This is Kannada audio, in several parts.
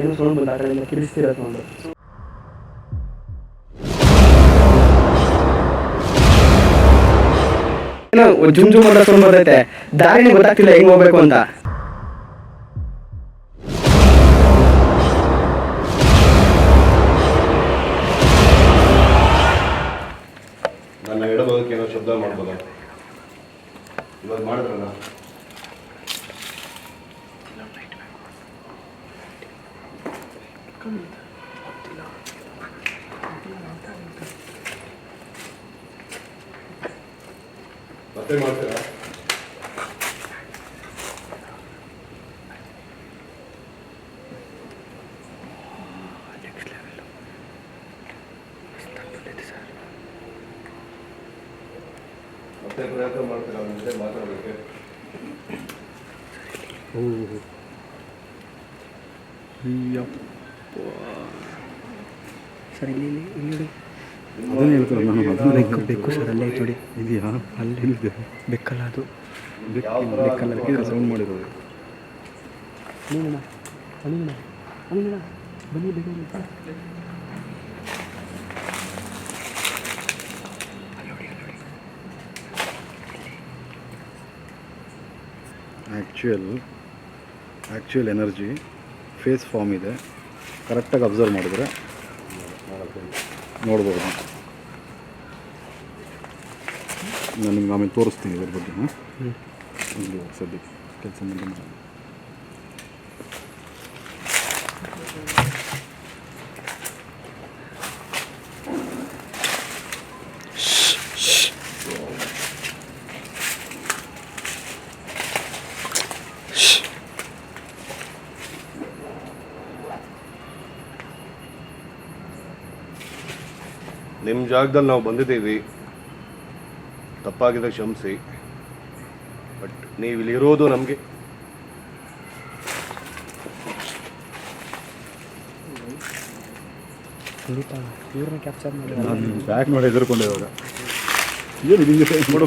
ಏನೋ ಸೌಂಡ್ ಬಂದ ಆ ಕಡೆಯಿಂದ ಏನೋ ಜುಮ್ ಜುಮ್ ಅಂತ ಸೌಂಡ್ ಬರ್ತೈತೆ. ದಾರಿನೇ ಗೊತ್ತಾಗ್ತಿಲ್ಲ ಹೆಂಗ್ ಹೋಗ್ಬೇಕು ಅಂತ. ಮತ್ತೆ ಪ್ರಯತ್ನ ಮಾಡ್ತೀರಾ ಅವ್ರ ಜೊತೆ ಮಾತಾಡೋದಕ್ಕೆ ಸರ್ ಇಲ್ಲಿ ಇಲ್ಲಿ ಇಲ್ಲಿ ಅದನ್ನ ಹೇಳ್ತಾರೆ ನಾನು ಅದನ್ನ ಬೆಕ್ಕು ಬೆಕ್ಕು ಸರ್ ಅಲ್ಲೇ ಐತೆ ನೋಡಿ. ಇದೆಯಾ ಅಲ್ಲಿ ಇದೆ ಬೆಕ್ಕಲ್ಲ ಅದು. ಬೆಕ್ಕಲ್ಲ. ಅದಕ್ಕೆ ಸೌಂಡ್ ಮಾಡಿರೋದು. ಅಣ್ಣ ಅಣ್ಣ ಬನ್ನಿ ಬೇಗ actual actual energy face form ಇದೆ. ಕರೆಕ್ಟಾಗಿ ಅಬ್ಸರ್ವ್ ಮಾಡಿದ್ರೆ ನೋಡ್ಬೋದು. ನಾನು ನಿಮ್ಗೆ ಆಮೇಲೆ ತೋರಿಸ್ತೀನಿ ಇದ್ರ ಬಗ್ಗೆ. ಹಾಂ ಇಲ್ಲಿ ಸದ್ಯಕ್ಕೆ ಕೆಲಸ ಮುಂದೆ ನಿಮ್ಮ ಜಾಗದಲ್ಲಿ ನಾವು ಬಂದಿದ್ದೀವಿ. ತಪ್ಪಾಗಿದೆ ಕ್ಷಮಿಸಿ. ಬಟ್ ನೀವು ಇಲ್ಲಿರೋದು ನಮಗೆ. ಖಂಡಿತ. ಇವ್ರನ್ನ ಕ್ಯಾಪ್ಚರ್ ಮಾಡಿ. ನಾನು ಬ್ಯಾಕ್ ಹೆದರ್ಕೊಂಡೆ ಇವಾಗ ಏನು ಹಿಂಗೆ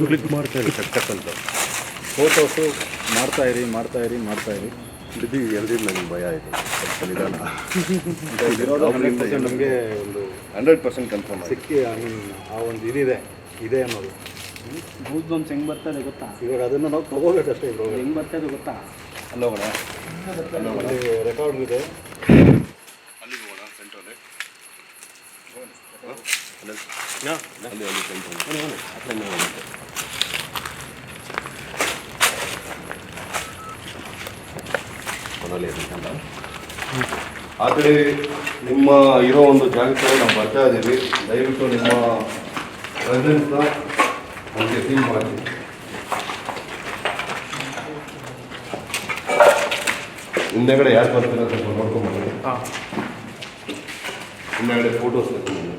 ಕ್ಲಿಕ್ ಮಾಡ್ತಾ ಇರಿ ಅಂತ. ಫೋಟೋಸು ಮಾಡ್ತಾ ಇರಿ ಮಾಡ್ತಾ ಇರಿ ಮಾಡ್ತಾ ಇರಿ. ಬಿದ್ದು ಎಲ್ದಿದ್ದು ನನಗೆ ಭಯ ಆಯಿತು. ಸ್ವಲ್ಪ ನಿಧಾನ. ನಮಗೆ ಒಂದು ಹಂಡ್ರೆಡ್ ಪರ್ಸೆಂಟ್ ಕನ್ಫರ್ಮ್ ಸಿಕ್ಕಿ ಐ ಮೀನ್ ಆ ಒಂದು ಇದಿದೆ ಇದೆ ಅನ್ನೋದು. ಗೂಸ್ ಬಂಪ್ಸ್ ಹೆಂಗ್ ಬರ್ತದೆ ಗೊತ್ತಾ? ಇವಾಗ ಅದನ್ನು ನಾವು ತಗೋಬೇಕಷ್ಟೇ ಇವಾಗ. ಹೆಂಗ್ ಬರ್ತದೆ ಗೊತ್ತಾ? ಅಲ್ಲ ಹೋಗೋಣ ಅಲ್ಲಿ ರೆಕಾರ್ಡ್ ಇದೆ. ಅಲ್ಲಿಗೆ ಹೋಗೋಣ ಸೆಂಟ್ರಲ್ಲಿ ಅಲ್ಲಿ. ಅಲ್ಲಿ ಸೆಂಟ್ರಲ್ಲಿ ಮನೇಲಿ ಇರ್ಬೇಕಲ್ಲ ಆ ಕಡೆ ನಿಮ್ಮ ಇರೋ ಒಂದು ಜಾಗಕ್ಕೆ ನಾವು ಬರ್ತಾ ಇದ್ದೀವಿ. ದಯವಿಟ್ಟು ನಿಮ್ಮ ಪ್ರೆಸೆನ್ಸ್ನ ನಮಗೆ ಫೀಲ್ ಮಾಡಿ. ಹಿಂದೆಗಡೆ ಯಾರು ಬರ್ತೀರ ಸ್ವಲ್ಪ ನೋಡ್ಕೊಂಡ್ಬನ್ನಿ ಹಿಂದೆಗಡೆ ಫೋಟೋಸ್ ತಗೊಂಡು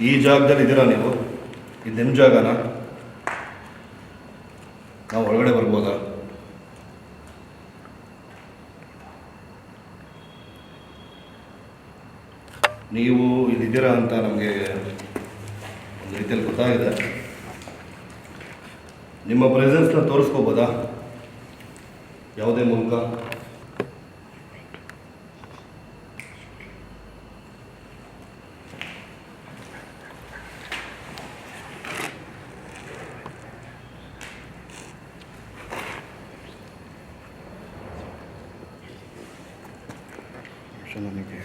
ಈ ಜಾಗದಲ್ಲಿ ಇದ್ದೀರಾ ನೀವು? ಇದು ನಿಮ್ಮ ಜಾಗನಾ ನಾವು ಒಳಗಡೆ ಬರ್ಬೋದಾ ನೀವು ಇಲ್ಲಿದ್ದೀರಾ ಅಂತ ನಮಗೆ ಒಂದು ರೀತಿಯಲ್ಲಿ ಗೊತ್ತಾಗಿದೆ. ನಿಮ್ಮ ಪ್ರೆಸೆನ್ಸ್ನ ತೋರಿಸ್ಕೋಬೋದಾ? ಯಾವುದೇ ಮೂಲಕ? ನನಗೆ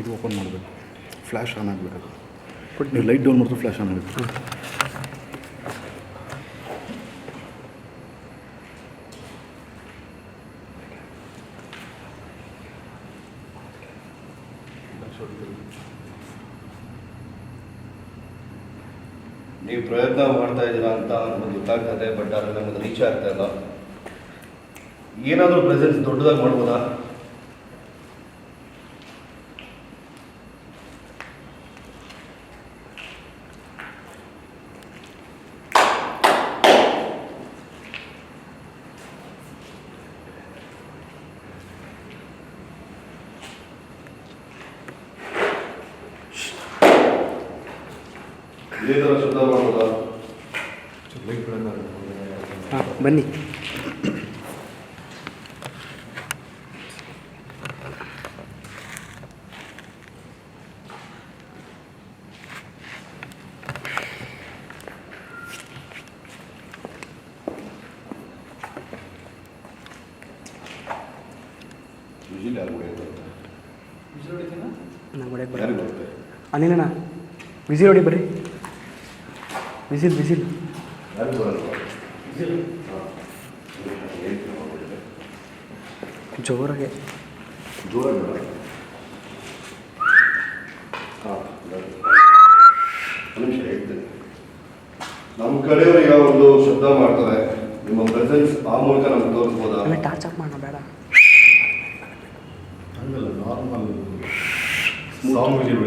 ಇದು ಓಪನ್ ಮಾಡಬೇಕು. ಫ್ಲ್ಯಾಶ್ ಆನ್ ಆಗಿಬಿಡೋದು. ಬಟ್ ನೀವು ಲೈಟ್ ಡೌನ್ ಮಾಡಿದ್ರೆ ಫ್ಲ್ಯಾಶ್ ಆನ್ ಆಗುತ್ತೆ. ನೀವು ಪ್ರಯತ್ನ ಮಾಡ್ತಾ ಇದ್ದೀರಾ ಅಂತ ನಮಗೆ ಗೊತ್ತಾಗ್ತದೆ ಬಟ್ ಆದರೆ ನಮಗೆ ರೀಚ್ ಆಗ್ತಾ ಇಲ್ಲ. ಏನಾದರೂ ಪ್ರೆಸೆನ್ಸ್ ದೊಡ್ಡದಾಗಿ ಮಾಡ್ಬೋದಾ? ಇದೇ ಥರ ಶಬ್ದ ಮಾಡ್ಬೋದಾ? ಹಾಂ ಬನ್ನಿ. ಅನಿಲಣ್ಣ ಬಿಸಿ ನೋಡಿ ನಂಗೆ ಹೊಡೆಯಕ್ಕೆ ಯಾರಿಗೆ ಬರಲ್ಲ ಬರುತ್ತೆ ಅನಿಲಣ್ಣ ವಿಸಿಲ್ ಹೊಡಿ ಬರ್ರಿ ಬಿಸಿಲ್. ಏನ್ ಜೋರಾಗೆ. ಜೋರಾಗಿ ಕಡೆಯವರು ಹಾಂ ಒಂದು ನಿಮಿಷ ಹೇಳ್ತೇನೆ ನಮ್ಮ ಕಡೆಯವರಿಗೆ ಒಂದು ಶಬ್ದ ಮಾಡ್ತಾರೆ. ನಿಮ್ಮ ಪ್ರೆಸೆನ್ಸ್ ಆ ಮೂಲಕ ನಮ್ಗೆ ತೋರಿಸ್ಬೋದಾ? ಆಮೇಲೆ ಟಾರ್ಚ್ ಆಫ್ ಮಾಡೋಣ ಬೇಡ. ಹಂಗಲ್ಲ ನಾರ್ಮಲ್ ಸಾಂಗ್ ವಿಡಿಯೋ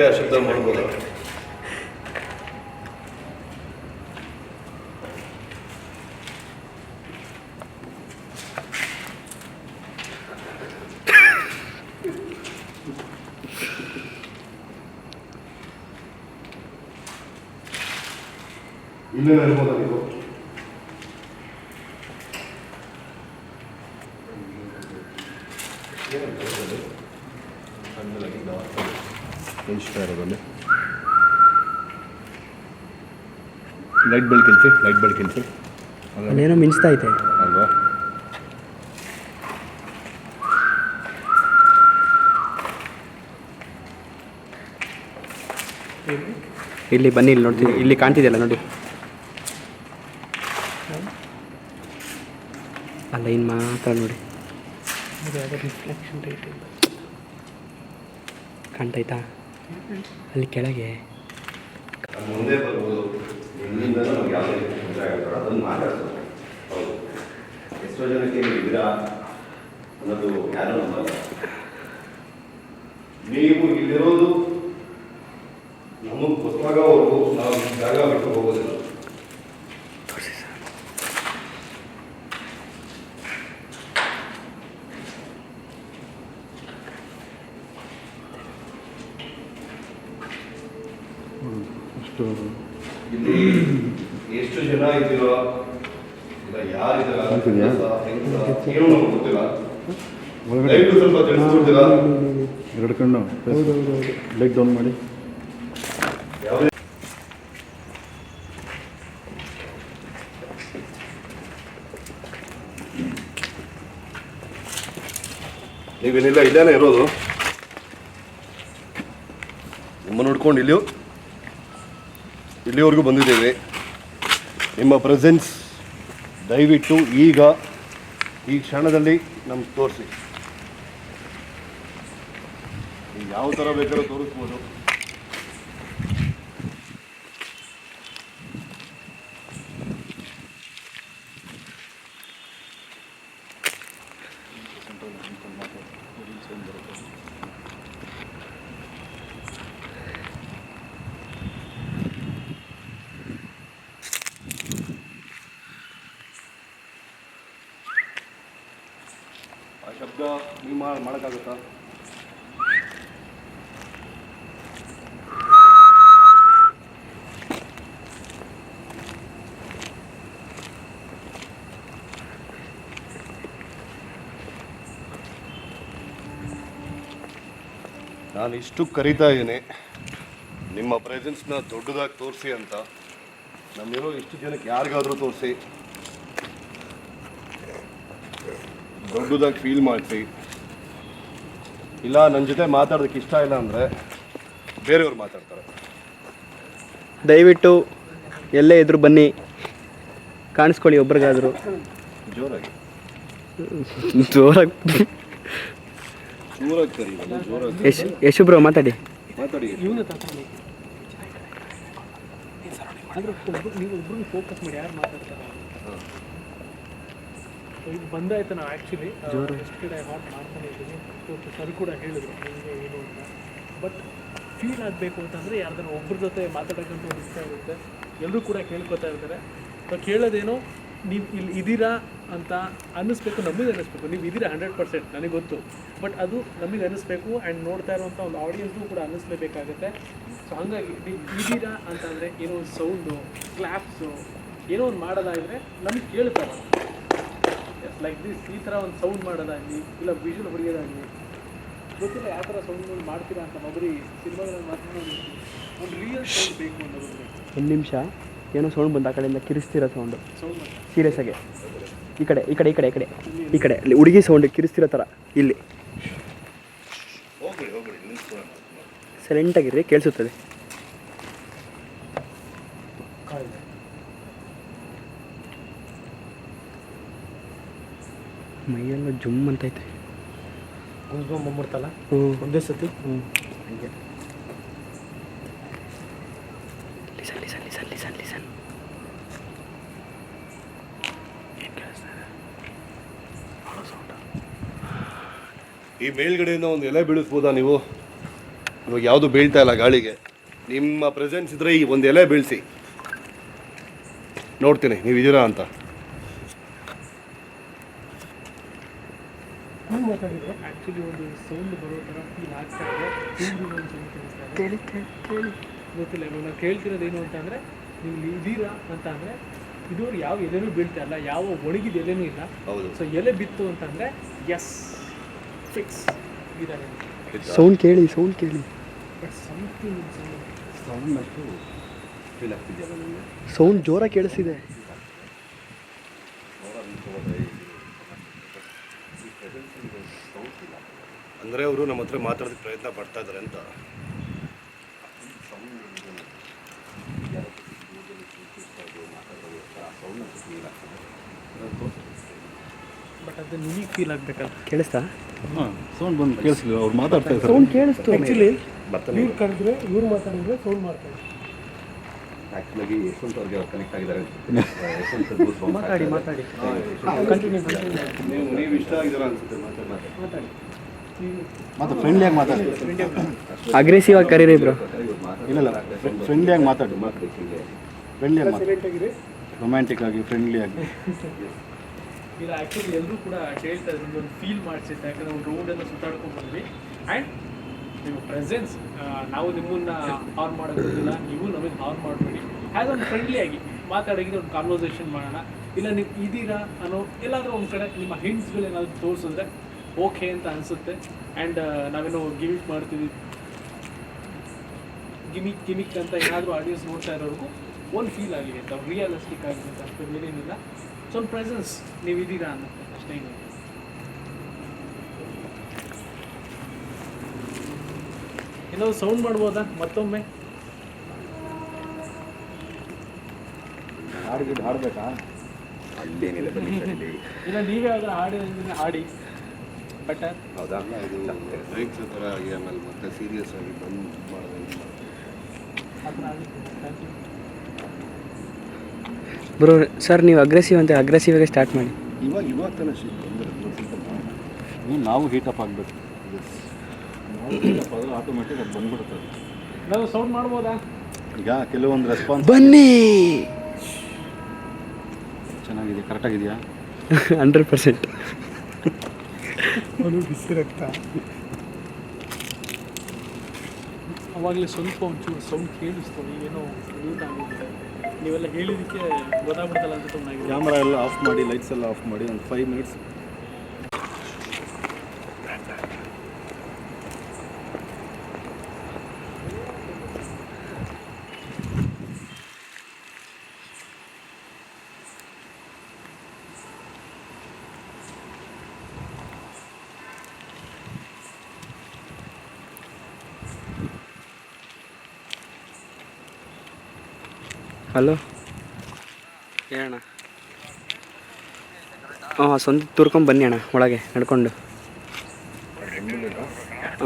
ಹೊಡಿತೀವಲ್ಲ ಮತ್ತೆ ಆ ಶಬ್ದ ಮಾಡ್ಬೋದಾ ಇಲ್ಲೇ ಇರ್ಬೋದಾ ನೀವು ಇಷ್ಟ ಇರೋದಲ್ಲಿ ಲೈಟ್ ಬೆಳಕಿಲ್ಸಿ ಲೈಟ್ ಬೆಳಕಿಲ್ಸಿ ಅಲ್ಲೇನೋ ಮಿಂಚ್ತಾ ಐತೆ ಅಲ್ವಾ? ಇಲ್ಲಿ ಬನ್ನಿ ಇಲ್ಲಿ ನೋಡ್ತೀನಿ. ಇಲ್ಲಿ ಕಾಣ್ತಿದೆಯಲ್ಲ ನೋಡಿ. ಅಲ್ಲ ಇನ್ನು ಮಾತ್ರ ನೋಡಿ. ಕಾಣ್ತೈತಾ ಅಲ್ಲಿ ಕೆಳಗೆ. ಮುಂದೆ ಬರ್ಬೋದು ಇಲ್ಲಿಂದ ನಮ್ಗೆ ಯಾವುದೇ ರೀತಿ ತೊಂದರೆ ಆಗಲ್ಲ ಅದನ್ನು ಮಾತಾಡ್ತಾರೆ ಹೌದು. ಎಷ್ಟೋ ಜನಕ್ಕೆ ನೀವು ಇದ್ದೀರಾ ಅನ್ನೋದು ಯಾರೂ ನಂಬಲ್ಲ. ನೀವು ಇಲ್ಲಿರೋದು ನಮಗೆ ಗೊತ್ತಾಗೋವರೆಗೂ ನಾವು ಈ ಜಾಗ ಬಿಟ್ಟು ಹೋಗೋದಿಲ್ಲ ಅಷ್ಟು ಇಲ್ಲಿ ಎಷ್ಟು ಜನ ಇದ್ದೀರೋ ಇಲ್ಲ ಯಾರಿದ್ದೀರಾ ಗೊತ್ತಿದ್ಯಾ? ಹೆಂಗಸ, ಏನೂ ನಮ್ಗೆ ಗೊತ್ತಿಲ್ಲ ಒಳಗಡೆ ದಯವಿಟ್ಟು ಸ್ವಲ್ಪ ತಿಳಿಸ್ಕೊಡ್ತೀರಾ ಲೈಟ್ ಡೌನ್ ಮಾಡಿ. ನೀವೇನಿಲ್ಲ ಇಲ್ಲೇನೆ ಇರೋದು. ನಿಮ್ಮನ್ನು ನೋಡ್ಕೊಂಡು ಇಲ್ಲಿಯೂ ಇಲ್ಲಿವರೆಗೂ ಬಂದಿದ್ದೇವೆ. ನಿಮ್ಮ ಪ್ರೆಸೆನ್ಸ್ ದಯವಿಟ್ಟು ಈಗ ಈ ಕ್ಷಣದಲ್ಲಿ ನಮ್ಗೆ ತೋರಿಸಿ. ಯಾವ ಥರ ಬೇಕಾದ್ರೂ ತೋರಿಸ್ಬೋದು. ಶಬ್ದ ನೀವು ಮಾಡೋಕ್ಕಾಗುತ್ತಾ? ನಾನು ಇಷ್ಟು ಕರಿತಾ ಇದ್ದೀನಿ. ನಿಮ್ಮ ಪ್ರೆಸೆನ್ಸ್ನ ದೊಡ್ಡದಾಗಿ ತೋರಿಸಿ ಅಂತ. ನಮ್ಮಿರೋ ಇಷ್ಟು ಜನಕ್ಕೆ ಯಾರಿಗಾದರೂ ತೋರಿಸಿ. ದೊಡ್ಡದಾಗಿ ಫೀಲ್ ಮಾಡಿಸಿ. ಇಲ್ಲ ನನ್ನ ಜೊತೆ ಮಾತಾಡೋದಕ್ಕೆ ಇಷ್ಟ ಇಲ್ಲ ಅಂದರೆ ಬೇರೆಯವ್ರು ಮಾತಾಡ್ತಾರೆ. ದಯವಿಟ್ಟು ಎಲ್ಲೇ ಇದ್ರು ಬನ್ನಿ. ಕಾಣಿಸ್ಕೊಳ್ಳಿ ಒಬ್ರಿಗಾದರೂ. ಜೋರಾಗಿ. ಜೋರಾಗಿ ಯಶ್ ಯಶು ಬ್ರೋ ಮಾತಾಡಿ. ಫೋಕಸ್ ಮಾಡಿ ಯಾರು ಮಾತಾಡ್ತಾರೆ ಇದು ಬಂದಾಯ್ತು ನಾವು ಆ್ಯಕ್ಚುಲಿ ಎಷ್ಟು ಕಡೆ ಹಾಟ್ ಇದ್ದೀನಿ. ಸೊ ಸರ್ ಕೂಡ ಹೇಳಿದ್ರು ನಿಮಗೆ ಏನು ಅಂತ. ಬಟ್ ಫೀಲ್ ಆಗಬೇಕು ಅಂತಂದರೆ ಯಾರ್ದಾರ ಒಬ್ರ ಜೊತೆ ಮಾತಾಡೋಕ್ಕಂತ ಇಷ್ಟ ಆಗುತ್ತೆ ಎಲ್ಲರೂ ಕೂಡ ಕೇಳ್ಕೊತಾ ಇರ್ತಾರೆ. ಸೊ ಕೇಳೋದೇನು ನೀವು ಇಲ್ಲಿ ಇದ್ದೀರಾ ಅಂತ ಅನ್ನಿಸ್ಬೇಕು, ನಮಗೆ ಅನ್ನಿಸ್ಬೇಕು. ನೀವು ಇದ್ದೀರಾ ಹಂಡ್ರೆಡ್ ಪರ್ಸೆಂಟ್ ನನಗೆ ಗೊತ್ತು. ಬಟ್ ಅದು ನಮಗೆ ಅನ್ನಿಸ್ಬೇಕು ಆ್ಯಂಡ್ ನೋಡ್ತಾ ಇರುವಂಥ ಒಂದು ಆಡಿಯನ್ಸು ಕೂಡ ಅನ್ನಿಸ್ಲೇಬೇಕಾಗುತ್ತೆ. ಸೊ ಹಾಗಾಗಿ ನೀವು ಇದ್ದೀರಾ ಅಂತಂದರೆ ಏನೋ ಒಂದು ಸೌಂಡು ಕ್ಲಾಪ್ಸು ಏನೋ ಒಂದು ಮಾಡೋದಾದರೆ ನಮಗೆ ಕೇಳ್ತಾರೆ. ಲೈಕ್ ದಿಸ್ ಈ ಥರ ಒಂದು ಸೌಂಡ್ ಮಾಡೋದಾಗಲಿ, ಇಲ್ಲ ವಿಷುವಲ್ ಹೊಡೆಯೋದಾಗಲಿ, ಗೊತ್ತಿಲ್ಲ ಯಾವ ಥರ ಸೌಂಡ್ಗಳು ಮಾಡ್ತೀರಾ ಅಂತ ಮೊಬರಿ ಸಿನಿಮಾಗಳಲ್ಲಿ ಮಾತ್ರ ಒಂದು ರಿಯಲ್ ಸೌಂಡ್ ಬೇಕು ಅನ್ನೋದು. ಒಂದು ನಿಮಿಷ. ಏನೋ ಸೌಂಡ್ ಬಂದ ಆ ಕಡೆಯಿಂದ ಕಿರಿಸ್ತಿರೋ ಸೌಂಡು ಸೀರಿಯಸ್ ಆಗಿ ಈ ಕಡೆ ಈ ಕಡೆ ಈ ಕಡೆ ಈ ಕಡೆ. ಈ ಕಡೆ. ಅಲ್ಲಿ ಹುಡುಗಿ ಸೌಂಡ್ ಕಿರಿಸ್ತಿರೋ ಥರ ಇಲ್ಲಿ. ಸೈಲೆಂಟಾಗಿರ್ರಿ ಕೇಳಿಸುತ್ತದೆ. ಮೈಯೆಲ್ಲ ಜುಮ್ ಅಂತೈತೆ ಹ್ಞೂ ಒಂದೇ ಸತಿ? ಹ್ಞೂ ಲಿಸನ್ ಈ ಮೇಲ್ಗಡೆಯಿಂದ ಒಂದು ಎಲೆ ಬೀಳಿಸ್ಬೋದಾ ನೀವು? ಇವಾಗ ಯಾವುದು ಬೀಳ್ತಾ ಇಲ್ಲ ಗಾಳಿಗೆ. ನಿಮ್ಮ ಪ್ರೆಸೆನ್ಸ್ ಇದ್ರೆ ಈ ಒಂದು ಎಲೆ ಬೀಳಿಸಿ. ನೋಡ್ತೀನಿ ನೀವು ಇದೀರಾ ಅಂತ. ಗೊತ್ತಿಲ್ಲ ಇವಾಗ ನಾವು ಕೇಳ್ತಿರೋದೇನು ಅಂತಂದರೆ ನೀವು ಇದ್ದೀರಾ ಅಂತ ಅಂದರೆ ಇದುವರೆಗೆ ಯಾವ ಎಲೆನೂ ಬೀಳ್ತಾ ಇಲ್ಲ. ಯಾವ ಒಣಗಿದ ಎಲೆನೂ ಇಲ್ಲ. ಹೌದು. ಸೊ ಎಲೆ ಬಿತ್ತು ಅಂತಂದರೆ ಎಸ್ ಫಿಕ್ಸ್ ಇದ್ದಾರೆ ಸೌಂಡ್ ಕೇಳಿ ಸೌಂಡ್ ಕೇಳಿ. ಸೌಂಡ್ ಅಷ್ಟು ಫೀಲ್ ಆಗ್ತಿದೆಯಲ್ಲ ನನಗೆ ಸೌಂಡ್ ಜೋರಾಗಿ ಕೇಳಿಸಿದೆ ಅಂದರೆ ಅವರು ನಮ್ಮ ಹತ್ರ ಮಾತಾಡೋದಕ್ಕೆ ಪ್ರಯತ್ನ ಪಡ್ತಾ ಇದ್ದಾರೆ ಅಂತ. ಬಟ್ ಅದು ನಿಮಗೆ ಫೀಲ್ ಆಗಬೇಕಲ್ಲ. ಕೇಳಿಸ್ತಾ? ಸೌಂಡ್ ಬಂದು ಕೇಳಿಸ್ಲಿಲ್ಲ ಅವ್ರು ಮಾತಾಡ್ತಾ ಇದ್ದಾರೆ. ಸೌಂಡ್ ಕೇಳಿಸ್ತು. ಆ್ಯಕ್ಚುಲಿ ಬರ್ತಾನೆ ಇವ್ರು ಕರೆದ್ರೆ ಇವ್ರು ಮಾತಾಡಿದ್ರೆ ಸೌಂಡ್ ಮಾಡ್ತಾರೆ. ಆ್ಯಕ್ಚುಲಾಗಿ ಯಶವಂತ್ ಅವ್ರಿಗೆ ಅವ್ರು ಕನೆಕ್ಟ್ ಆಗಿದ್ದಾರೆ ಯಶವಂತ್ ಮಾತಾಡಿ ಮಾತಾಡಿ. ಕಂಟಿನ್ಯೂ ನೀವು ನೀವು ಇಷ್ಟ ಆಗಿದ್ದೀರಾ ಅನ್ಸುತ್ತೆ ಮಾತಾಡಿ ಮಾತಾಡಿ. ಮಾತಾಡಿ. ಮಾತು ಫ್ರೆಂಡ್ಲಿಯಾಗಿ ಮಾತಾಡಿ. ಅಗ್ರೆಸಿವ್ ಆಗಿ ಕರೀರಿ ಬ್ರೋ. ಇಲ್ಲ ಇಲ್ಲ. ಫ್ರೆಂಡ್ಲಿಯಾಗಿ ಮಾತಾಡಿ. ಫ್ರೆಂಡ್ಲಿಯಾಗಿ ಮಾತಾಡಿ. ಸೈಲೆಂಟ್ ಆಗಿ ರೊಮ್ಯಾಂಟಿಕ್ ಆಗಿ ಫ್ರೆಂಡ್ಲಿಯಾಗಿ ಇಲ್ಲ ಆ್ಯಕ್ಚುಲಿ ಎಲ್ಲರೂ ಕೂಡ ಕೇಳ್ತಾ ಇದ್ರು ಒಂದು ಫೀಲ್ ಮಾಡಿಸಿತ್ತು ಯಾಕಂದ್ರೆ ಒಂದು ರೋಡನ್ನು ಸುತ್ತಾಡ್ಕೊಂಡು ಬಂದ್ವಿ. ಆ್ಯಂಡ್ ನಿಮ್ಮ ಪ್ರೆಸೆನ್ಸ್ ನಾವು ನಿಮ್ಮನ್ನ ಹಾರ್ನ್ ಮಾಡೋದಿಲ್ಲ ನೀವು ನಮಗೆ ಹಾರ್ನ್ ಮಾಡಬೇಡಿ. ಆ್ಯಸ್ ಒಂದು ಫ್ರೆಂಡ್ಲಿ ಆಗಿ ಮಾತಾಡೋಕ್ಕೆ ಒಂದು ಕಾನ್ವರ್ಸೇಷನ್ ಮಾಡೋಣ. ಇಲ್ಲ, ನೀವು ಇದ್ದೀರಾ ಅನ್ನೋ ಎಲ್ಲಾದರೂ ಒಂದು ಕಡೆ ನಿಮ್ಮ ಹಿಂಟ್ಸ್ಗಳೇನಾದ್ರು ತೋರಿಸಿದ್ರೆ ಓಕೆ ಅಂತ ಅನಿಸುತ್ತೆ. ಆ್ಯಂಡ್ ನಾವೇನೋ ಗಿಮಿಕ್ ಮಾಡ್ತೀವಿ. ಗಿಮಿಕ್ ಗಿಮಿಕ್ ಅಂತ ಏನಾದರೂ ಆಡಿಯನ್ಸ್ ನೋಡ್ತಾ ಇರೋರ್ಗೂ, ಒಂದು ಫೀಲ್ ಆಗಿದೆ. ಅಂತ ರಿಯಲಿಸ್ಟಿಕ್ ಆಗಿದೆ ಅಂತ ಅಷ್ಟೇ ಬೇರೇನಿಲ್ಲ ಸೊ ಒಂದು ಪ್ರೆಸೆನ್ಸ್ ನೀವು ಇದ್ದೀರಾ ಅನ್ನತ್ತೆ ಅಷ್ಟೇ ಏನು ಏನಾದ್ರು ಸೌಂಡ್ ಮಾಡ್ಬೋದಾ? ಮತ್ತೊಮ್ಮೆ? ಹಾಡಿಗೆ ಹಾಡಬೇಕಾ? ಅಲ್ಲೇನಿಲ್ಲ ಬನ್ನಿ ಇಲ್ಲ. ನೀವೇ ಯಾವ್ದಾರು ಹಾಡಿ ಅಂದ್ರೆ ಹಾಡಿ. ಬೆಟರ್ ಹೌದಾ? ಇದು ಬ್ರೇಕ್ಸ್ ಥರ ಆಗಿ ಆಮೇಲೆ ಮತ್ತೆ ಸೀರಿಯಸ್ ಆಗಿ ಬಂದು ಮಾಡೋದು ಅದನ್ನ ಥ್ಯಾಂಕ್ ಯು ಬ್ರೋ ಸರ್ ನೀವು ಅಗ್ರೆಸಿವ್ ಅಂತ ಅಗ್ರೆಸಿವ್ ಆಗಿ ಸ್ಟಾರ್ಟ್ ಮಾಡಿ. ಇವಾಗ ಇವಾಗ ತಾನೇ ಶೀತ ನೀವು ನಾವು ಹೀಟಪ್ ಆಗಬೇಕು ಆಟೋಮೆಟಿಕ್ ಅದು ಬಂದ್ಬಿಡುತ್ತೆ ನಾವು ಸೌಂಡ್ ಮಾಡ್ಬೋದಾ? ಈಗ ಕೆಲವೊಂದು ರೆಸ್ಪಾನ್ಸ್ ಬನ್ನಿ! ಚೆನ್ನಾಗಿದೆ ಕರೆಕ್ಟಾಗಿದೆಯಾ ಹಂಡ್ರೆಡ್ ಪರ್ಸೆಂಟ್ ಅವಾಗಲೇ ಸ್ವಲ್ಪ ಒಂಚೂರು ಸೌಂಡ್ ಕೇಳಿಸ್ತು ಏನೋ ನೀವೆಲ್ಲ ಹೇಳಿದ್ದಕ್ಕೆ ಗೊತ್ತಾಗ್ಬಿಡ್ತಲ್ಲ ಅಂತ ಕ್ಯಾಮ್ರಾ ಎಲ್ಲ ಆಫ್ ಮಾಡಿ, ಲೈಟ್ಸ್ ಎಲ್ಲ ಆಫ್ ಮಾಡಿ, ಒಂದು ಫೈವ್ ಮಿನಿಟ್ಸ್ ಹಲೋ? ಹೇಳಣ್ಣ. ಹಾಂ ಸ್ವಂತ ತುರ್ಕೊಂಡು ಬನ್ನಿ ಅಣ್ಣ ಒಳಗೆ ನಡ್ಕೊಂಡು.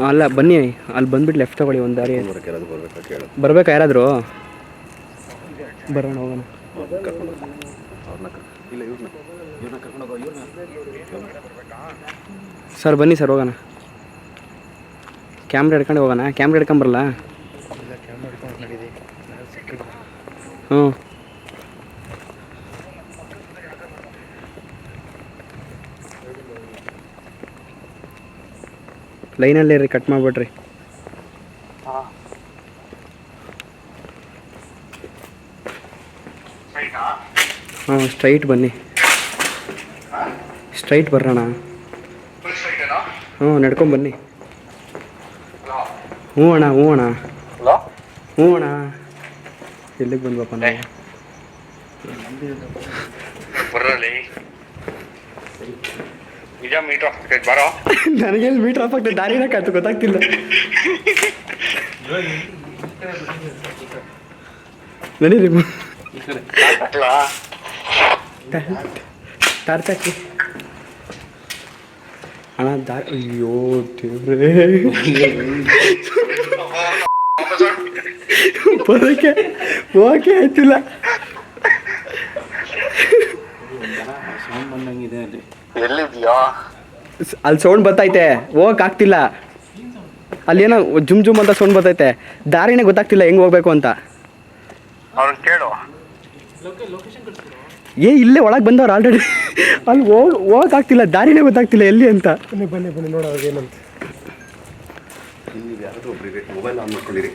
ಅಲ್ಲ ಬನ್ನಿ ಅಲ್ಲಿ ಬಂದ್ಬಿಟ್ಟು ಲೆಫ್ಟ್ ತಗೊಳ್ಳಿ ಒಂದು ದಾರಿ. ಬರ್ಬೇಕಾ ಯಾರಾದರೂ? ಬರೋಣ ಹೋಗೋಣ. ಸರ್ ಬನ್ನಿ ಸರ್ ಹೋಗೋಣ. ಕ್ಯಾಮ್ರಾ ಹಿಡ್ಕೊಂಡು ಹೋಗೋಣ ಕ್ಯಾಮ್ರಾ ಹಿಡ್ಕೊಂಬರಲ್ಲ ಹ್ಞೂ. ಲೈನಲ್ಲೇ ರೀ ಕಟ್ ಮಾಡಿಬಿಡ್ರಿ ಹಾಂ ಸ್ಟ್ರೈಟ್ ಬನ್ನಿ. ಸ್ಟ್ರೈಟ್ ಬರೋಣ ಹ್ಞೂ ನಡ್ಕೊಂಬನ್ನಿ ಹ್ಞೂ ಅಣ್ಣ ಹ್ಞೂ ಅಣ್ಣ. ಹ್ಞೂ ಅಣ್ಣ. ಎಲ್ಲಿಗೆ ಬಂದ್ವಪ್ಪ ನಾವು? ಬರ್ರಲ್ಲಿ ನಿಜ ಮೀಟರ್ ಹಾಕ್ತೈತೆ ಬರೋ. ನನಗೆಲ್ಲಿ ಮೀಟರ್ ಆಫ್ ಆಗ್ತದೆ ದಾರಿನ ಕಾಯ್ತು ಗೊತ್ತಾಗ್ತಿಲ್ಲ. ನಡೀರಿ. ಹಾಕಿ ಅಣ್ಣ ದಾರಿ ಅಯ್ಯೋ ದೇವ್ರೇ. ಬರೋಕೆ ಓಕೆ ಆಯ್ತಿಲ್ಲ. ಎಲ್ಲಿದ್ಯಾ ಅಲ್ಲಿ ಸೌಂಡ್ ಬರ್ತೈತೆ ಹೋಗಕ್ ಆಗ್ತಿಲ್ಲ. ಅಲ್ಲೇನೋ ಜುಮ್ ಜುಮ್ ಅಂತ ಸೌಂಡ್ ಬರ್ತೈತೆ ದಾರಿನೇ ಗೊತ್ತಾಗ್ತಿಲ್ಲ ಹೆಂಗ್ ಹೋಗ್ಬೇಕು ಅಂತ. ಕೇಳು. ಏ ಇಲ್ಲೇ ಒಳಗೆ ಬಂದವ್ರು ಆಲ್ರೆಡಿ ಅಲ್ಲಿ ಹೋಗ್ ಹೋಗಕ್ ಆಗ್ತಿಲ್ಲ. ದಾರಿನೇ ಗೊತ್ತಾಗ್ತಿಲ್ಲ ಎಲ್ಲಿ ಅಂತ. ನೀವು ಯಾರಾದರೂ ಒಬ್ಬರಿಗೆ ಮೊಬೈಲ್ ಆನ್ ಮಾಡ್ಕೊಂಡಿರಿ.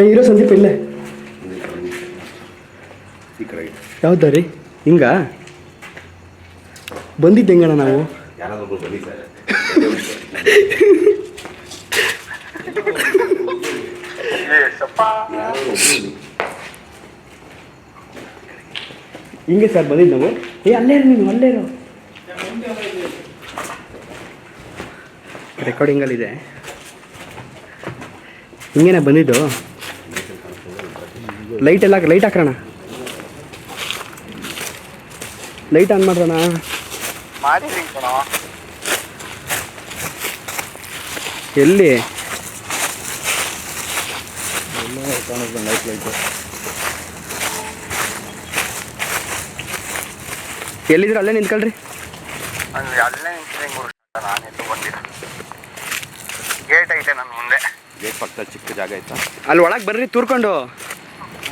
ಏ, ಇರೋ ಸಂದೀಪ್ ಇಲ್ಲೇ. ಈ ಕಡೆ ಯಾವ ದಾರಿ? ಹಿಂಗ? ಬಂದಿದ್ದು ಹೆಂಗಣ್ಣ ನಾವು? ಯಾರಾದರೂ ಒಬ್ರು ಬನ್ನಿ ಸರ್. ಯಾರಾದರೂ ಒಬ್ರು ಹಿಂಗೆ ಸರ್ ಬಂದಿದ್ದು ನಾವು? ಏ ಅಲ್ಲೇ ನೀನು ಅಲ್ಲೇ ಇರು. ರೆಕಾರ್ಡಿಂಗಲ್ಲಿದೆ ಹಿಂಗೇನೆ ಬಂದಿದ್ದು? ಲೈಟ್ ಎಲ್ಲ ಲೈಟ್ ಹಾಕೋಣ ಲೈಟ್ ಆನ್ ಮಾಡೋಣ ಕಣೋ. ಎಲ್ಲಿ? ಲೈಟ್ ಲೈಟು ಎಲ್ಲಿದ್ರು ಅಲ್ಲೇ ನಿಂತ್ಕೊಳ್ರಿ. ಅಲ್ಲೇ ನಿಂತ್ಕೊಂಡು ನಾನು ಎದ್ದು ಬಂದಿಲ್ಲ ಗೇಟ್ ಐತೆ ನನ್ನ ಮುಂದೆ. ಗೇಟ್ ಪಕ್ಕ ಚಿಕ್ಕ ಜಾಗ ಐತಾ ಅಲ್ಲಿ ಒಳಗೆ ಬರ್ರಿ ತೂರ್ಕೊಂಡು.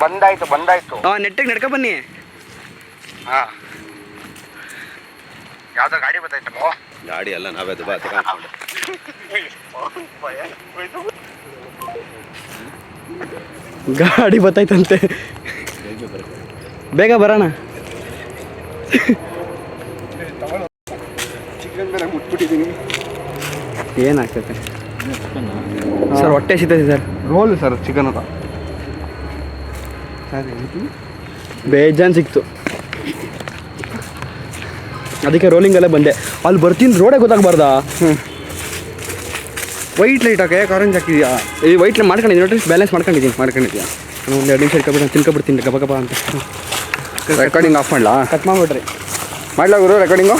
ಬಂದಾಯ್ತು ಬಂದಾಯ್ತು. ಹಾಂ ನೆಟ್ಟಿಗೆ ನಡ್ಕೊ ಬನ್ನಿ. ಹಾ. ಯಾವ್ದೋ ಗಾಡಿ ಬರ್ತೈತಲ್ಲೋ ಗಾಡಿ ಅಲ್ಲ ನಾವೇ ದುಬಾ ಗಾಡಿ ಬತ್ತೈತಂತೆ. ಬೇಗ ಬರೋಣ. ಚಿಕ್ಕ ಬೇರೆ ಮುಟ್ಬಿಟ್ಟಿದ್ದೀನಿ ಏನಾಗ್ತೈತೆ ಸರ್ ಹೊಟ್ಟೆ ಸಿಗ್ತದೆ ಸರ್. ರೋಲ್ ಸರ್ ಚಿಕನ್ ಅದ ಬೇಜಾನ್ ಸಿಕ್ತು. ಅದಕ್ಕೆ ರೋಲಿಂಗಲ್ಲೇ ಬಂದೆ. ಅಲ್ಲಿ ಬರ್ತೀನಿ ರೋಡೇ ಗೊತ್ತಾಗಬಾರ್ದಾ? ವೈಟ್ ಲೈಟ್ ಹಾಕೆ ಆರೆಂಜ್ ಹಾಕಿದ್ಯಾ? ಈ ವೈಟ್ ಲೈಟ್ ಮಾಡ್ಕೊಂಡಿದ್ದೀನಿ ನೋಡಿ ಬ್ಯಾಲೆನ್ಸ್ ಮಾಡ್ಕೊಂಡಿದ್ದೀನಿ. ಮಾಡ್ಕೊಂಡಿದ್ಯಾ? ನಾನು ಒಂದು ಎರಡು ನಿಮಿಷ ಇಟ್ಕೊಬಿಟ್ಟು ತಿನ್ಕೊಬಿಡ್ತೀನಿ ಗಬ ಗಬ ಅಂತ. ರೆಕಾರ್ಡಿಂಗ್ ಆಫ್ ಮಾಡಲಾ? ಕಟ್ ಮಾಡಿಬಿಡ್ರಿ. ಮಾಡ್ಲಾ ಗುರು ರೆಕಾರ್ಡಿಂಗು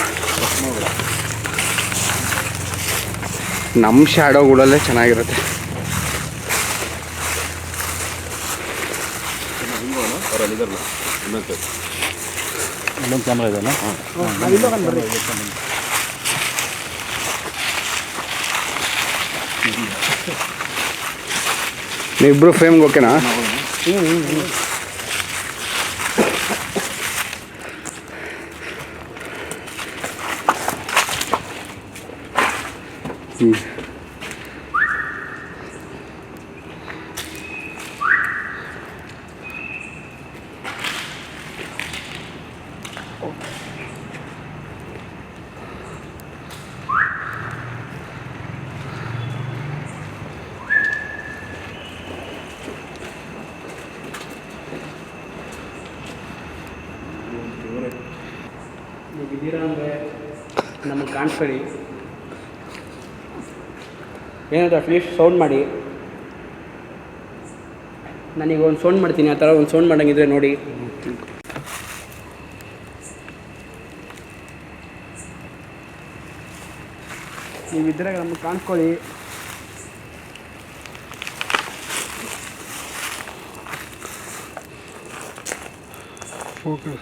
ನಮ್ಮ ಶ್ಯಾಡೋಗಳಲ್ಲೇ ಚೆನ್ನಾಗಿರುತ್ತೆ. ಇಬ್ರು ಇನ್ನೊಂದು ಕ್ಯಾಮ್ರಾ ಇದೆಯಲ್ಲ? ನೀವಿಬ್ರು ಫ್ರೇಮ್ಗೆ ಓಕೆನಾ ಹ್ಞೂ ಅಂದರೆ ನಮಗೆ ಕಾಣಿಸ್ಬೇಡಿ. ಏನಾದರೂ ಅಟ್ಲೀಸ್ಟ್ ಸೌಂಡ್ ಮಾಡಿ. ನಾನೀಗ ಒಂದು ಸೌಂಡ್ ಮಾಡ್ತೀನಿ, ಆ ಥರ ಒಂದು ಸೌಂಡ್ ಮಾಡಂಗಿದ್ರೆ ನೋಡಿ. ನೀವಿದ್ದರೆ ನಮಗೆ ಕಾಣಿಸ್ಕೊಳ್ಳಿ. ಓಕೆ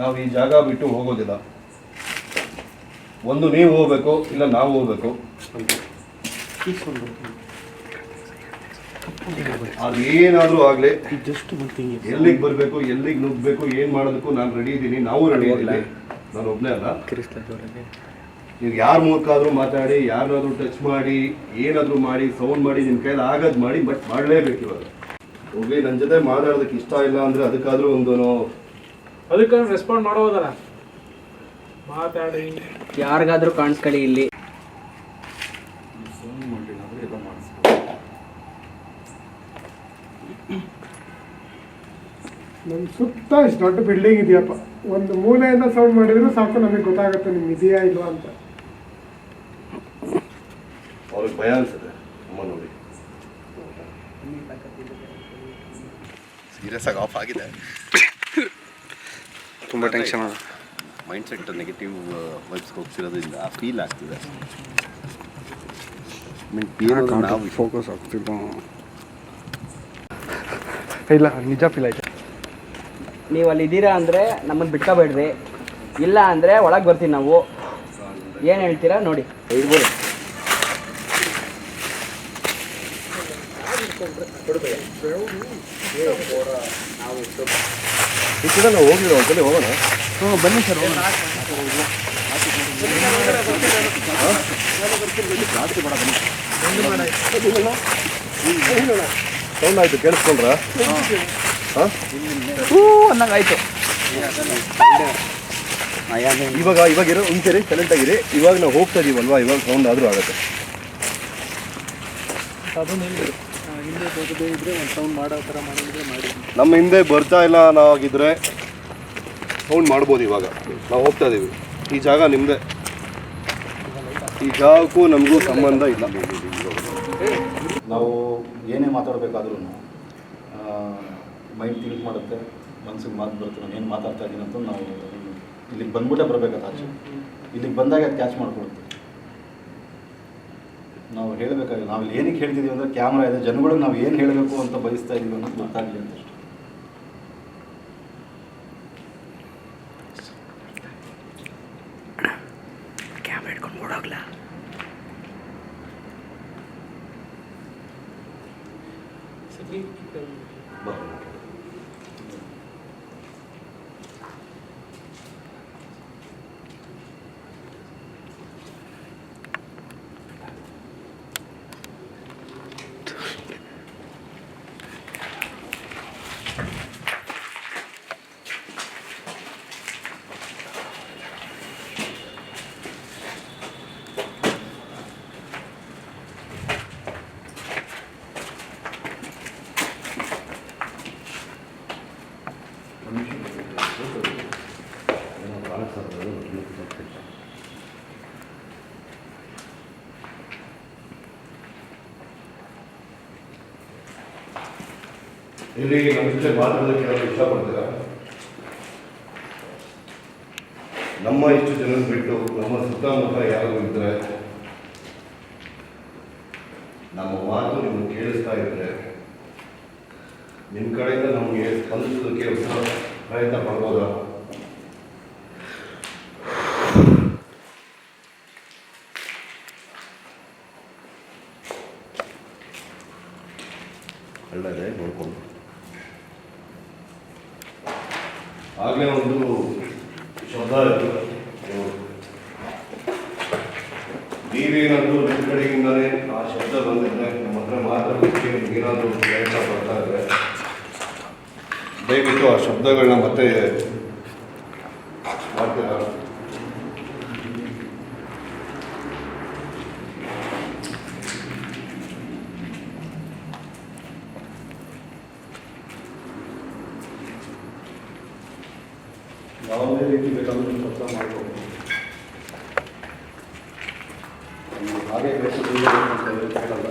ನಾವು ಈ ಜಾಗ ಬಿಟ್ಟು ಹೋಗೋದಿಲ್ಲ. ಒಂದು ನೀವು ಹೋಗಬೇಕು ಇಲ್ಲ ನಾವು ಹೋಗ್ಬೇಕು. ಏನಾದರೂ ಆಗಲಿ ಎಲ್ಲಿಗೆ ಬರಬೇಕು ಎಲ್ಲಿಗೆ ನುಗ್ಗಬೇಕು ಏನು ಮಾಡೋದಕ್ಕೂ ನಾನು ರೆಡಿ ಇದ್ದೀನಿ ನಾವು ರೆಡಿ ಇದ್ದೀನಿ ನಾನು ಒಬ್ನೇ ಅಲ್ಲ. ನೀವು ಯಾರ ಮೂಲಕ ಆದ್ರೂ ಮಾತಾಡಿ ಯಾರಾದರೂ ಟಚ್ ಮಾಡಿ ಏನಾದರೂ ಮಾಡಿ ಸೌಂಡ್ ಮಾಡಿ ನಿಮ್ಮ ಕೈಲಿ ಆಗದ್ ಮಾಡಿ ಬಟ್ ಮಾಡಲೇಬೇಕು ಇವಾಗ. ಹೋಗಿ ನನ್ನ ಜೊತೆ ಮಾತಾಡೋದಕ್ಕೆ ಇಷ್ಟ ಇಲ್ಲ ಅಂದ್ರೆ ಅದಕ್ಕಾದ್ರೂ ಒಂದು ಅದಕ್ಕೆ ರೆಸ್ಪಾಂಡ್ ಮಾಡೋದಲ್ಲ ಮಾತಾಡಿ. ಯಾರಿಗಾದ್ರೂ ಕಾಣಿಸ್ಕೊಳ್ಳಿ ಇಲ್ಲಿ. ನಮ್ಮ ಸುತ್ತ ಇಷ್ಟು ದೊಡ್ಡ ಬಿಲ್ಡಿಂಗ್ ಇದೆಯಪ್ಪ. ಒಂದು ಮೂಲೆಯಿಂದ ಸೌಂಡ್ ಮಾಡಿದ್ರು ಸಾಕು ನಮಗೆ ಗೊತ್ತಾಗುತ್ತೆ ನಿಮ್ಗೆ ಇದೆಯಾ ಇಲ್ವಾ ಅಂತ. ಅವ್ರಿಗೆ ಭಯ ಅನ್ಸುತ್ತೆ ಅಮ್ಮ ನೋಡಿ. ಸೀರಿಯಸ್ ಆಗಿ ಆಫ್ ಆಗಿದೆ. ತುಂಬ ಟೆನ್ಷನ್ ಅದ ಮೈಂಡ್ ಸೆಟ್ ನೆಗೆಟಿವ್ ವೈಬ್ಸ್ ಹೋಗ್ತಿರೋದ್ರಿಂದ ಫೀಲ್ ಆಗ್ತಿದೆ ಮೀನ್ ನಾವು ಫೋಕಸ್ ಇಲ್ಲ ನಿಜ ಫೀಲ್ ಆಯ್ತು. ನೀವು ಅಲ್ಲಿ ಇದ್ದೀರಾ ಅಂದರೆ ನಮ್ಮನ್ನು ಬಿಟ್ಕೋಬೇಡ್ರಿ. ಇಲ್ಲ ಅಂದರೆ ಒಳಗೆ ಬರ್ತೀವಿ ನಾವು. ಏನು ಹೇಳ್ತೀರಾ? ನೋಡಿ. ಇರ್ಬೋದು ನಾವು ಹೋಗಿರೋ ಒಂದ್ಸಲಿ ಹೋಗೋಣ. ಹ್ಞೂ ಬನ್ನಿ ಸರ್ ಸೌಂಡ್ ಆಯಿತು ಕೇಳಿಸ್ಕೊಂಡ್ರ? ಹೂ? ಅನ್ನಂಗಾಯ್ತು ಇವಾಗ ಇವಾಗ ಇರೋ ಒಂದ್ಸರಿ ಸೈಲೆಂಟ್ ಆಗಿರಿ ಇವಾಗ ನಾವು ಹೋಗ್ತಾ ಇದೀವಲ್ವಾ? ಇವಾಗ ಸೌಂಡ್ ಆದರೂ ಆಗುತ್ತೆ. ಅದನ್ನ ಹೇಳಿದ್ರು ಆ, ಹಿಂದೆ ಹೋಗದೇ ಇದ್ರೆ ಒಂದು ಸೌಂಡ್ ಮಾಡೋ ಥರ ಮಾಡಿದ್ರೆ ಮಾಡಿ ನಮ್ಮ ಹಿಂದೆ ಬರ್ತಾ ಇಲ್ಲ ನಾವಾಗಿದ್ರೆ ಸೌಂಡ್ ಮಾಡ್ಬೋದು ಇವಾಗ. ನಾವು ಹೋಗ್ತಾ ಇದ್ದೀವಿ ಈ ಜಾಗ ನಿಮ್ದೆ. ಈ ಜಾಗಕ್ಕೂ ನಮಗೂ ಸಂಬಂಧ ಇಲ್ಲ. ನಾವು ಏನೇ ಮಾತಾಡಬೇಕಾದ್ರೂ ಮೈಂಡ್ ಥಿಂಕ್ ಮಾಡುತ್ತೆ ಮನ್ಸಿಗೆ ಮಾತು ಬರುತ್ತೆ ನಾನು ಏನು ಮಾತಾಡ್ತಾ ಇದ್ದೀನಿ ಅಂತ ನಾವು ಇಲ್ಲಿಗೆ ಬಂದ್ಬಿಟ್ಟೆ ಬರಬೇಕಾದ ಆಚೆ. ಇಲ್ಲಿಗೆ ಬಂದಾಗ ಕ್ಯಾಚ್ ಮಾಡ್ಕೊಳುತ್ತೆ ನಾವು ಹೇಳಬೇಕಾಗಿ ನಾವು ಇಲ್ಲಿ ಏನಕ್ಕೆ ಹೇಳ್ತಿದ್ದೀವಿ ಅಂದರೆ ಕ್ಯಾಮ್ರಾ ಇದೆ ಜನಗಳಿಗೆ ನಾವು ಏನು ಹೇಳಬೇಕು ಅಂತ ಬಯಸ್ತಾ ಇದ್ದೀವಿ ಅನ್ನೋದು ಗೊತ್ತಾಗಲಿ ಅಂತ ಅಷ್ಟೇ. ಕ್ಯಾಮ್ರಾ ಹಿಡ್ಕೊಂಡು ಓಡೋಗ್ಲಾ? ಇಲ್ಲಿ ನಮ್ಮ ಜೊತೆ ಮಾತಾಡೋದಕ್ಕೆ ಯಾರು ಇಷ್ಟಪಡ್ತೀರಾ? ನಮ್ಮ ಇಷ್ಟು ಜನ ಬಿಟ್ಟು ನಮ್ಮ ಸುತ್ತಮುತ್ತ ಯಾರು ಇದ್ರೆ, ನಮ್ಮ ಮಾತು ನಿಮ್ಗೆ ಕೇಳಿಸ್ತಾ ಇದ್ರೆ ನಿಮ್ಮ ಕಡೆಯಿಂದ ನಮಗೆ ಸ್ಪಂದಿಸೋದಕ್ಕೆ ಪ್ರಯತ್ನ ಪಡ್ಬೋದಾ ಒಳ್ಳೆಯದೇ ನೋಡ್ಕೊಂಡು ಆಗಲೇ ಒಂದು ಶಬ್ದ ಇತ್ತು ನೀವೇನಾದರೂ ನಿಮ್ಮ ಕಡೆಯಿಂದಲೇ ಆ ಶಬ್ದ ಬಂದಿದ್ರೆ ನಮ್ಮ ಹತ್ರ ಮಾತಾಡೋದಕ್ಕೆ ನಿಮ್ಗೆ ಏನಾದರೂ ಪ್ರಯತ್ನ ಪಡ್ತಾ ಇದ್ರೆ ದಯವಿಟ್ಟು ಆ ಶಬ್ದಗಳನ್ನ ಮತ್ತೆ ಮಾಡ್ತೀರಾ ಯಾವುದೇ ರೀತಿ ಬೇಕಾದರೂ ಶಬ್ದ ಮಾಡ್ಬೋದು ನಮ್ಗೆ ಹಾಗೆ ಬೇಕು ಅಂತ ಹೇಳಲ್ಲ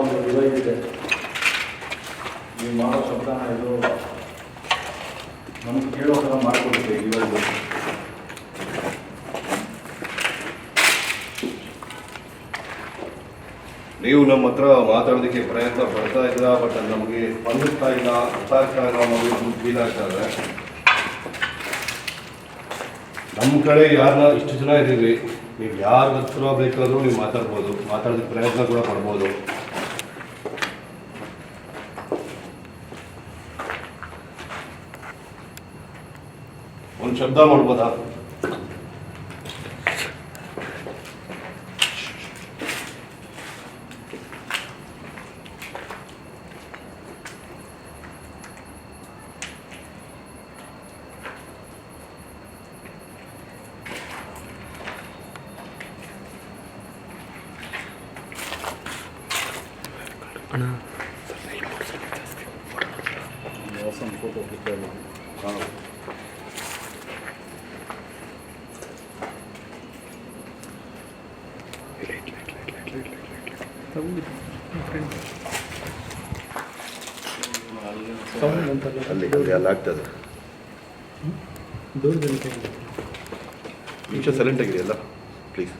ಒಂದು ಡಿವೈಸ್ ಇದೆ ನೀವು ಮಾಡೋ ಶಬ್ದನ ಇದು ನಮಗೆ ಕೇಳೋ ಥರ ಮಾಡಿಕೊಡುತ್ತೆ ಡಿವೈಸ್ ನೀವು ನಮ್ಮ ಹತ್ರ ಮಾತಾಡೋದಕ್ಕೆ ಪ್ರಯತ್ನ ಪಡ್ತಾ ಇದ್ದೀರಾ ಬಟ್ ಅದು ನಮಗೆ ಸ್ಪಂದಿಸ್ತಾ ಇಲ್ಲ ಅರ್ಥ ಆಗ್ತಾ ಇಲ್ಲ ನಮಗೆ ಫೀಲ್ ಆಗ್ತಾ ಇದೆ ನಮ್ಮ ಕಡೆ ಜನ ಇದ್ದೀವಿ ನೀವು ಯಾರ ಹತ್ರ ಬೇಕಾದರೂ ನೀವು ಮಾತಾಡ್ಬೋದು. ಮಾತಾಡೋದಕ್ಕೆ ಪ್ರಯತ್ನ ಕೂಡ ಪಡ್ಬೋದು. ಒಂದು ಶಬ್ದ ಮಾಡ್ಬೋದಾ ಹೊಸ ಫೋಟೋ ಕಾಣೋದು ಅಲ್ಲಿ ಅಲ್ಲಿ ಅಲ್ಲಿ ಆಗ್ತದೆ ನಿಮಿಷ ಸೈಲೆಂಟ್ ಆಗಿದೆಯಲ್ಲ ಪ್ಲೀಸ್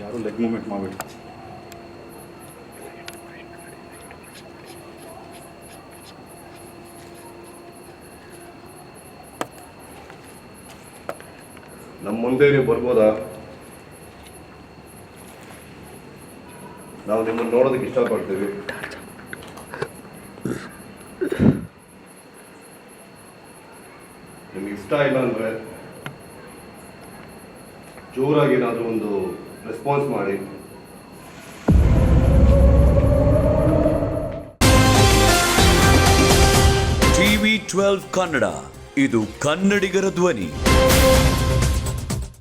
ಯಾರು ಲೆಗ್ ಮೂಮೆಂಟ್ ಮಾಡಬೇಡಿ. ನಮ್ಮ ಮುಂದೆ ನೀವು ಬರ್ಬೋದಾ? ನಾವು ನಿಮ್ಮನ್ನು ನೋಡೋದಕ್ಕೆ ಇಷ್ಟಪಡ್ತೀವಿ. ಇಷ್ಟ ಇಲ್ಲ ಅಂದರೆ ಜೋರಾಗಿ ಏನಾದರೂ ಒಂದು ರೆಸ್ಪಾನ್ಸ್ ಮಾಡಿ. ಟಿವಿ ಟ್ವೆಲ್ವ್ ಕನ್ನಡ ಇದು ಕನ್ನಡಿಗರ ಧ್ವನಿ.